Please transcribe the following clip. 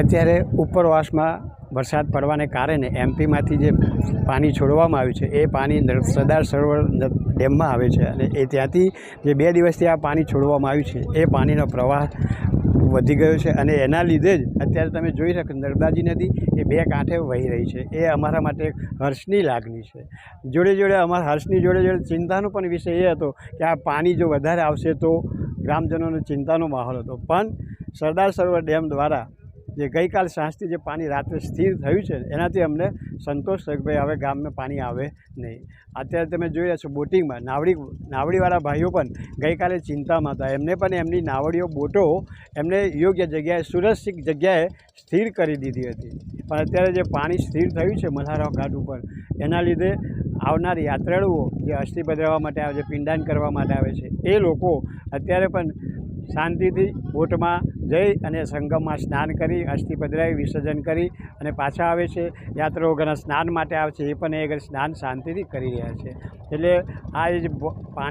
અત્યારે ઉપરવાસમાં વરસાદ પડવાને કારણે એમપીમાંથી જે પાણી છોડવામાં આવ્યું છે, એ પાણી સરદાર સરોવર ડેમમાં આવે છે અને એ ત્યાંથી જે બે દિવસથી આ પાણી છોડવામાં આવ્યું છે, એ પાણીનો પ્રવાહ વધી ગયો છે અને એના લીધે જ અત્યારે તમે જોઈ શકો નર્મદાજી નદી એ બે કાંઠે વહી રહી છે, એ અમારા માટે હર્ષની લાગણી છે. જોડે જોડે અમારા હર્ષની જોડે જોડે ચિંતાનો પણ વિષય એ હતો કે આ પાણી જો વધારે આવશે તો ગ્રામજનોને ચિંતાનો માહોલ હતો. પણ સરદાર સરોવર ડેમ દ્વારા જે ગઈકાલ સાંજથી જે પાણી રાત્રે સ્થિર થયું છે, એનાથી અમને સંતોષ થયો કે ભાઈ હવે ગામમાં પાણી આવે નહીં. અત્યારે તમે જોઈ રહ્યા છો બોટિંગમાં નાવડી, નાવડીવાળા ભાઈઓ પણ ગઈકાલે ચિંતામાં હતા. એમને પણ એમની નાવડીઓ, બોટો એમને યોગ્ય જગ્યાએ, સુરક્ષિત જગ્યાએ સ્થિર કરી દીધી હતી. પણ અત્યારે જે પાણી સ્થિર થયું છે મલ્હારાવ ઘાટ ઉપર, એના લીધે આવનાર યાત્રાળુઓ જે અસ્થિ પધરાવવા માટે આવે છે, પિંડાન કરવા માટે આવે છે, એ લોકો અત્યારે પણ શાંતિથી બોટમાં જઈ અને સંગમમાં સ્નાન કરી, અસ્થિ પધરાવી વિસર્જન કરી અને પાછા આવે છે. યાત્રાઓ ઘણા સ્નાન માટે આવે છે. એ પણ એ સ્નાન શાંતિથી કરી રહ્યા છે. એટલે આ જે પાણી